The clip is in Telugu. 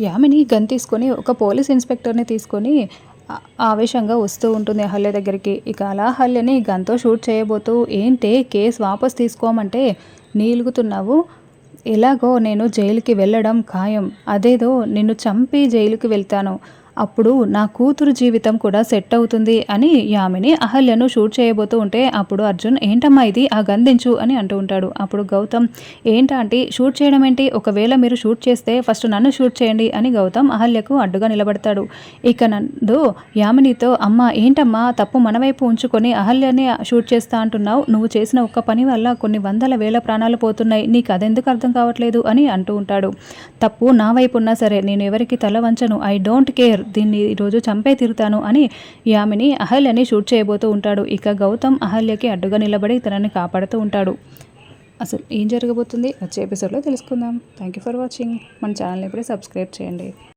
యామిని గన్ తీసుకొని ఒక పోలీస్ ఇన్స్పెక్టర్ని తీసుకొని ఆవేశంగా వస్తూ ఉంటుంది హల్య దగ్గరికి. ఇక అలా అహల్యని గన్తో షూట్ చేయబోతూ ఏంటే కేసు వాపస్ తీసుకోమంటే నీలుగుతున్నావు? ఎలాగో నేను జైలుకి వెళ్ళడం ఖాయం. అదేదో నిన్ను చంపి జైలుకి వెళ్తాను. అప్పుడు నా కూతురు జీవితం కూడా సెట్ అవుతుంది అని యామిని అహల్యను షూట్ చేయబోతూ ఉంటే అప్పుడు అర్జున్ ఏంటమ్మా ఇది? ఆ గంధించు అని అంటూ ఉంటాడు. అప్పుడు గౌతమ్ ఏంటా అంటే షూట్ చేయడం ఏంటి? ఒకవేళ మీరు షూట్ చేస్తే ఫస్ట్ నన్ను షూట్ చేయండి అని గౌతమ్ అహల్యకు అడ్డుగా నిలబడతాడు. ఇక నందు యామినితో అమ్మ ఏంటమ్మా తప్పు మన వైపు ఉంచుకొని అహల్యని షూట్ చేస్తా అంటున్నావు. నువ్వు చేసిన ఒక్క పని వల్ల కొన్ని వందల వేల ప్రాణాలు పోతున్నాయి. నీకు అదెందుకు అర్థం కావట్లేదు అని అంటూ ఉంటాడు. తప్పు నా వైపు ఉన్నా సరే నేను ఎవరికి తల వంచను. ఐ డోంట్ కేర్ దీన్ని ఈరోజు చంపే తీరుతాను అని యామిని అహల్యని షూట్ చేయబోతూ ఉంటాడు. ఇక గౌతమ్ అహల్యకి అడ్డుగా నిలబడి తనని కాపాడుతూ ఉంటాడు. అసలు ఏం జరగబోతుంది? వచ్చే ఎపిసోడ్లో తెలుసుకుందాం. థ్యాంక్ యూ ఫర్ వాచింగ్ మన ఛానల్ని ఇప్పుడే సబ్స్క్రైబ్ చేయండి.